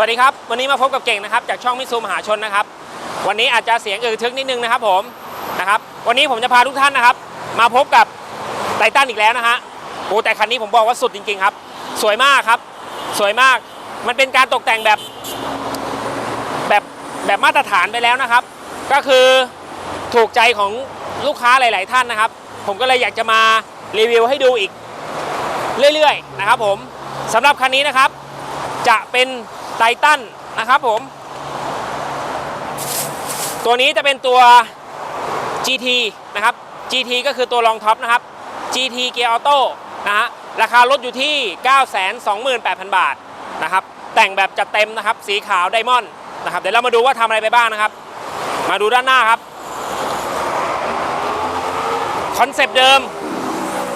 วัสดีครับ วันนี้มาพบกับเก่งนะครับ จากช่องมิซูมหาชนนะครับ วันนี้อาจจะเสียงอือทึกนิดนึงนะครับผมนะครับ วันนี้ผมจะพาทุกท่านนะครับ มาพบกับไททันอีกแล้วนะฮะโอ้แต่คันนี้ผมบอกว่าสุดจริงๆครับ สวยมากครับ สวยมากมันเป็นการตกแต่งแบบแบบแบบมาตรฐานไปแล้วนะครับ ก็คือถูกใจของลูกค้าหลาย ๆ ท่านนะครับ ผมก็เลยอยากจะมารีวิวให้ดูอีกเรื่อย ๆ นะครับ ผมสำหรับคันนี้นะครับ จะเป็น ไททันนะครับผม ตัวนี้จะเป็นตัว GT นะครับ GT ก็คือตัวรองท็อปนะครับ GT เกียร์ออโต้นะฮะราคารถอยู่ที่ 928,000 บาทนะครับ แต่งแบบจัดเต็มนะครับ สีขาวไดมอนด์นะครับ เดี๋ยวเรามาดูว่าทำอะไรไปบ้างนะครับ มาดูด้านหน้าครับคอนเซปต์เดิม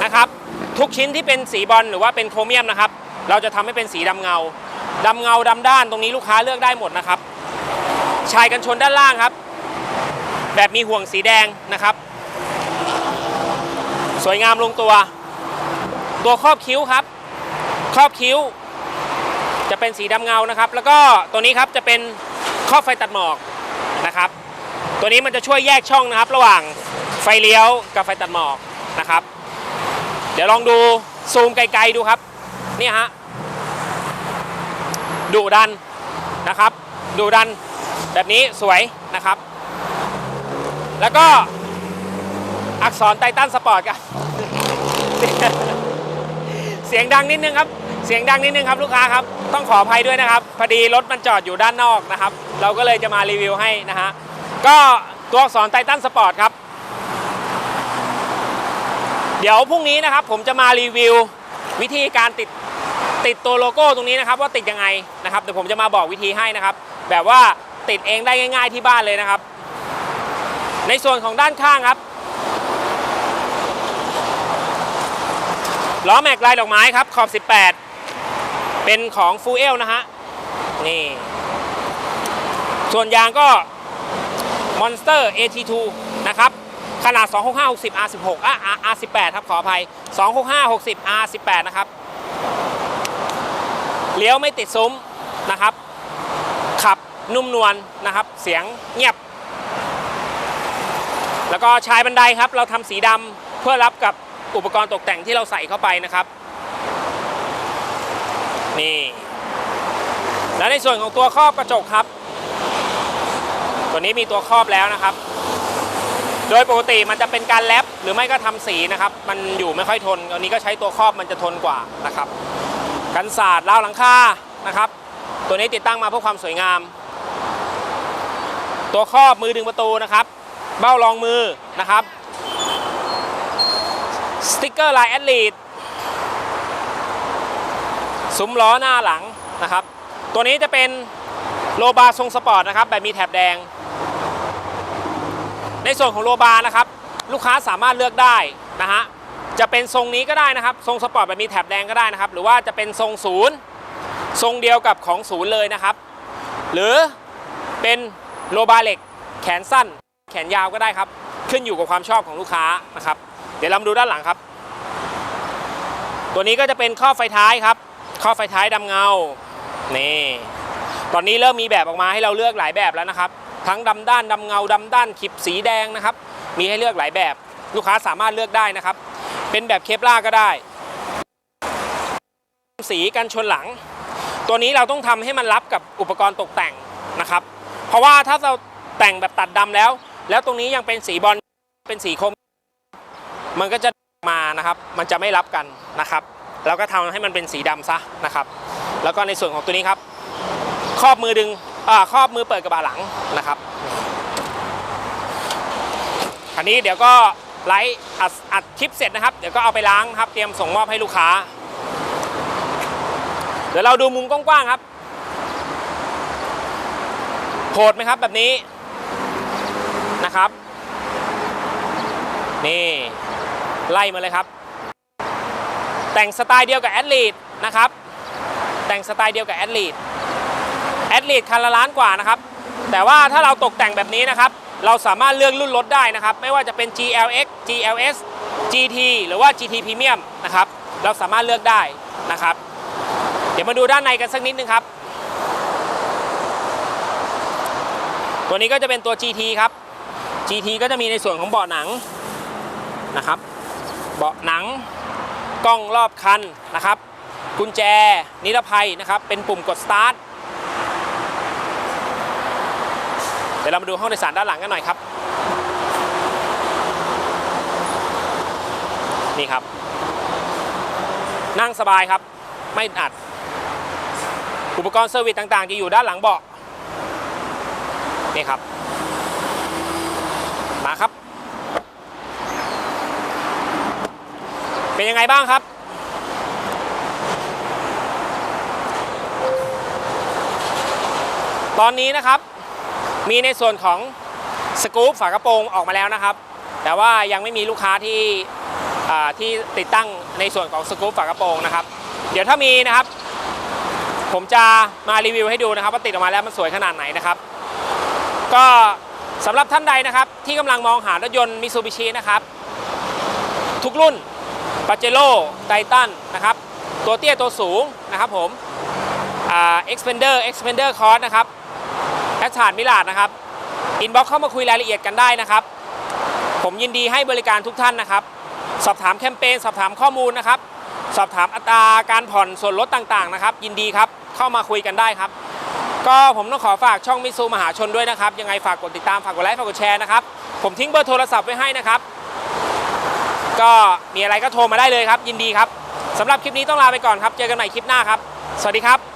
นะครับ ทุกชิ้นที่เป็นสีบอลหรือว่าเป็นโครเมียมนะครับ เราจะทำให้เป็นสีดำเงา ดำเงาดำด้านตรงนี้ลูกค้าเลือกได้หมดนะครับ ชายกันชนด้านล่างครับ แบบมีห่วงสีแดงนะครับ สวยงามลงตัว ตัวครอบคิ้วครับ ครอบคิ้ว จะเป็นสีดำเงานะครับ แล้วก็ตัวนี้ครับจะเป็นครอบไฟตัดหมอกนะครับ ตัวนี้มันจะช่วยแยกช่องนะครับ ระหว่างไฟเลี้ยวกับไฟตัดหมอกนะครับ เดี๋ยวลองดูซูมไกลๆดูครับ นี่ฮะ ดุดันนะครับดุดันแบบนี้สวยนะครับ แล้วก็อักษรไททันสปอร์ตกันเสียงดังนิดนึงครับ เสียงดังนิดนึงครับลูกค้าครับ ต้องขออภัยด้วยนะครับ พอดีรถมันจอดอยู่ด้านนอกนะครับ เราก็เลยจะมารีวิวให้นะฮะ ก็ตัวอักษรไททันสปอร์ตครับ เดี๋ยวพรุ่งนี้นะครับผมจะมารีวิววิธีการติด ติดตัวโลโก้ตรงนี้นะครับว่าติดยังไงนะครับเดี๋ยวผมจะมาบอกวิธีให้นะครับ แบบว่าติดเองได้ง่าย ๆที่บ้านเลยนะครับ ในส่วนของด้านข้างครับล้อแม็กลายดอกไม้ครับขอบ 18 เป็นของฟูเอลนะฮะนี่ส่วนยางก็ Monster AT2 นะครับ ขนาด 265 60 R16 อะ R18 ครับ ขออภัย 265 60 R18 นะครับ เลี้ยวไม่ติดซุ้มนะครับ ขับนุ่มนวลนะครับ เสียงเงียบ แล้วก็ชายบันไดครับ เราทำสีดำเพื่อรับกับอุปกรณ์ตกแต่งที่เราใส่เข้าไปนะครับนี่แล้วในส่วนของตัวครอบกระจกครับ ตัวนี้มีตัวครอบแล้วนะครับ โดยปกติมันจะเป็นการแรปหรือไม่ก็ทำสีนะครับ มันอยู่ไม่ค่อยทนอันนี้ก็ใช้ตัวครอบมันจะทนกว่านะครับ กันศาสตร์ราวหลังคานะครับ ตัวนี้ติดตั้งมาเพื่อความสวยงาม ตัวครอบมือดึงประตูนะครับ เบ้ารองมือนะครับสติ๊กเกอร์ลายแอดลีดซุ้มล้อหน้าหลังนะครับ ตัวนี้จะเป็นโลบาร์ทรงสปอร์ตนะครับแบบมีแถบแดง ในส่วนของโลบาร์นะครับ ลูกค้าสามารถเลือกได้นะฮะ จะเป็นทรงนี้ก็ได้นะครับ ทรงสปอร์ตแบบมีแถบแดงก็ได้นะครับ หรือว่าจะเป็นทรงศูนย์ทรงเดียวกับของศูนย์เลยนะครับ หรือเป็นโลบาร์เหล็กแขนสั้น แขนยาวก็ได้ครับ ขึ้นอยู่กับความชอบของลูกค้านะครับ เดี๋ยวเรามาดูด้านหลังครับ ตัวนี้ก็จะเป็นข้อไฟท้ายครับ ข้อไฟท้ายดำเงา นี่ ตอนนี้เริ่มมีแบบออกมาให้เราเลือกหลายแบบแล้วนะครับ ทั้งดำด้านดำเงาดำด้านขีบสีแดงนะครับ มีให้เลือกหลายแบบ ลูกค้าสามารถเลือกได้นะครับ เป็นแบบเคปล่าก็ได้ สีกันชนหลัง ตัวนี้เราต้องทำให้มันรับกับอุปกรณ์ตกแต่งนะครับ เพราะว่าถ้าเราแต่งแบบตัดดำแล้ว แล้วตรงนี้ยังเป็นสีบอลเป็นสีคม มันก็จะมานะครับ มันจะไม่รับกันนะครับ แล้วก็ทำให้มันเป็นสีดำซะนะครับ แล้วก็ในส่วนของตัวนี้ครับ ครอบมือดึงอ่าครอบมือเปิดกระบะหลังนะครับ อันนี้เดี๋ยวก็ ไลฟ์อัดอัดคลิปเสร็จนะครับ เดี๋ยวก็เอาไปล้างครับ เตรียมส่งมอบให้ลูกค้า เดี๋ยวเราดูมุมกว้างๆครับโหดไหมครับแบบนี้นะครับ นี่ไล่มาเลยครับ แต่งสไตล์เดียวกับแอดลีดนะครับ แต่งสไตล์เดียวกับแอดลีดแอดลีดคันละล้านกว่านะครับ แต่ว่าถ้าเราตกแต่งแบบนี้นะครับ เราสามารถเลือกรุ่นรถได้นะครับ ไม่ว่าจะเป็น GLX GLS GT หรือว่า GT Premium นะครับ เราสามารถเลือกได้นะครับ เดี๋ยวมาดูด้านในกันสักนิดนึงครับ ตัวนี้ก็จะเป็นตัว GT ครับ GT ก็จะมีในส่วนของเบาะหนังนะครับ เบาะหนัง กล้องรอบคันนะครับ กุญแจนิรภัยนะครับ เป็นปุ่มกดสตาร์ท เดี๋ยวเรามาดูห้องโดยสารด้านหลังกันหน่อยครับ นี่ครับ นั่งสบายครับ ไม่อัด อุปกรณ์เซอร์วิสต่างๆ จะอยู่ด้านหลังเบาะนี่ครับ มาครับ เป็นยังไงบ้างครับตอนนี้นะครับ มีในส่วนของสกู๊ปฝากระโปรงออกมาแล้วนะครับ แต่ว่ายังไม่มีลูกค้าที่ที่ติดตั้งในส่วนของสกู๊ปฝากระโปรงนะครับ เดี๋ยวถ้ามีนะครับ ผมจะมารีวิวให้ดูนะครับว่าติดออกมาแล้วมันสวยขนาดไหนนะครับ ก็สำหรับท่านใดนะครับ ที่กำลังมองหารถยนต์มิ t ูบิชินะครับ ทุกรุ่นปาเจโร่ไททันนะครับ ตัวเตี้ยตัวสูงนะครับผมอ่า Expander Expander Cross นะครับ แอชาดมิลาดนะครับอินบ็อกเข้ามาคุยรายละเอียดกันได้นะครับ ผมยินดีให้บริการทุกท่านนะครับ สอบถามแคมเปญสอบถามข้อมูลนะครับ สอบถามอัตราการผ่อนส่วนลดต่างๆนะครับ ยินดีครับเข้ามาคุยกันได้ครับ ก็ผมต้องขอฝากช่องมิซูมหาชนด้วยนะครับ ยังไงฝากกดติดตามฝากกดไลค์ฝากกดแชร์นะครับ ผมทิ้งเบอร์โทรศัพท์ไว้ให้นะครับ ก็มีอะไรก็โทรมาได้เลยครับ ยินดีครับสำหรับคลิปนี้ต้องลาไปก่อนครับ เจอกันใหม่คลิปหน้าครับ สวัสดีครับ